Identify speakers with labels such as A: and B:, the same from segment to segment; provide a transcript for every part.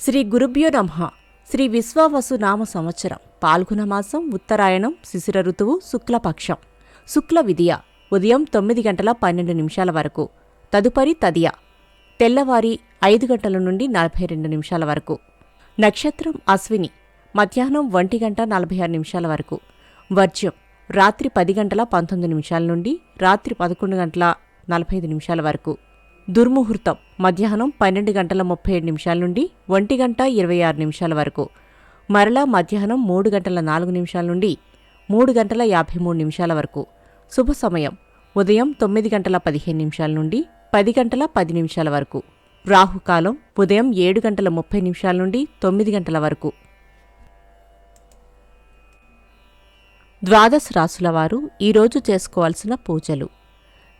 A: శ్రీ గురుభ్యో నమ. శ్రీ విశ్వావసు నామ సంవత్సరం. పాల్గొన మాసం ఉత్తరాయణం శిశిర ఋతువు శుక్లపక్షం. శుక్ల విధియ ఉదయం తొమ్మిది గంటల పన్నెండు నిమిషాల వరకు. తదుపరి తదియ తెల్లవారి ఐదు గంటల నుండి నలభై రెండు నిమిషాల వరకు. నక్షత్రం అశ్విని మధ్యాహ్నం ఒంటి గంట నలభై ఆరు నిమిషాల వరకు. వర్జ్యం రాత్రి పది గంటల పంతొమ్మిది నిమిషాల నుండి రాత్రి పదకొండు గంటల నలభై ఐదు నిమిషాల వరకు. దుర్ముహూర్తం. మధ్యాహ్నం పన్నెండు గంటల ముప్పై ఏడు నిమిషాల నుండి ఒంటి గంట ఇరవై ఆరు నిమిషాల వరకు. మరలా మధ్యాహ్నం మూడు గంటల నాలుగు నిమిషాల నుండి మూడు గంటల యాభై మూడు నిమిషాల వరకు. శుభ సమయం. ఉదయం తొమ్మిది గంటల పదిహేను నిమిషాల నుండి పది గంటల పది నిమిషాల వరకు. రాహుకాలం. ఉదయం ఏడు గంటల ముప్పై నిమిషాల నుండి తొమ్మిది గంటల వరకు. ద్వాదశ రాసుల వారు ఈరోజు చేసుకోవాల్సిన పూజలు.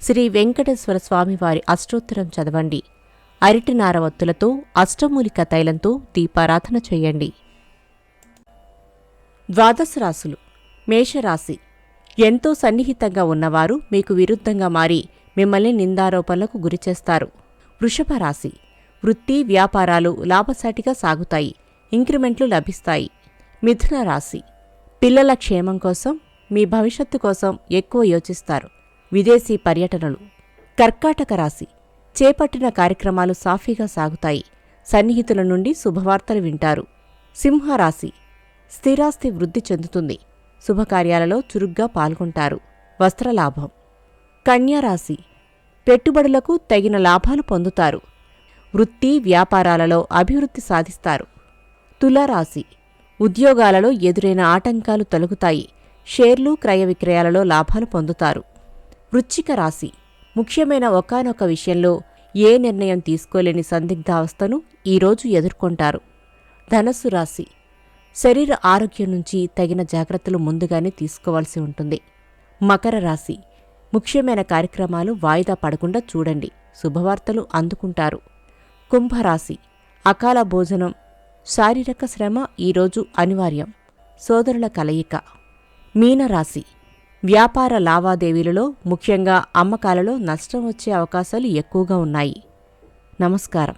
A: శ్రీ వెంకటేశ్వర స్వామివారి అష్టోత్తరం చదవండి. అరటి నారవత్తులతో అష్టమూలిక తైలంతో దీపారాధన చేయండి. ద్వాదశ రాశులు. మేషరాశి. ఎంతో సన్నిహితంగా ఉన్నవారు మీకు విరుద్ధంగా మారి మిమ్మల్ని నిందారోపణలకు గురిచేస్తారు వృషభ రాశి. వృత్తి వ్యాపారాలు లాభసాటిగా సాగుతాయి. ఇంక్రిమెంట్లు లభిస్తాయి. మిథున రాశి. పిల్లల క్షేమం కోసం మీ భవిష్యత్తు కోసం ఎక్కువ యోచిస్తారు. విదేశీ పర్యటనలు కర్కాటక రాశి చేపట్టిన కార్యక్రమాలు సాఫీగా సాగుతాయి. సన్నిహితుల నుండి శుభవార్తలు వింటారు. సింహరాశి స్థిరాస్తి వృద్ధి చెందుతుంది. శుభకార్యాలలో చురుగ్గా పాల్గొంటారు. వస్త్రలాభం కన్యారాశి పెట్టుబడులకు తగిన లాభాలు పొందుతారు. వృత్తి వ్యాపారాలలో అభివృద్ధి సాధిస్తారు. తులారాశి ఉద్యోగాలలో ఎదురైన ఆటంకాలు తొలగుతాయి. షేర్లు క్రయ విక్రయాలలో లాభాలు పొందుతారు. వృచ్చిక రాశి. ముఖ్యమైన ఒకానొక విషయంలో ఏ నిర్ణయం తీసుకోలేని సందిగ్ధావస్థను ఈరోజు ఎదుర్కొంటారు. ధనస్సు రాశి. శరీర ఆరోగ్యం నుంచి తగిన జాగ్రత్తలు ముందుగానే తీసుకోవాల్సి ఉంటుంది. మకర రాశి. ముఖ్యమైన కార్యక్రమాలు వాయిదా పడకుండా చూడండి. శుభవార్తలు అందుకుంటారు. కుంభరాశి అకాల భోజనం. శారీరక శ్రమ ఈరోజు అనివార్యం. సోదరుల కలయిక. మీనరాశి. వ్యాపార లావాదేవీలలో ముఖ్యంగా అమ్మకాలలో నష్టం వచ్చే అవకాశాలు ఎక్కువగా ఉన్నాయి. నమస్కారం.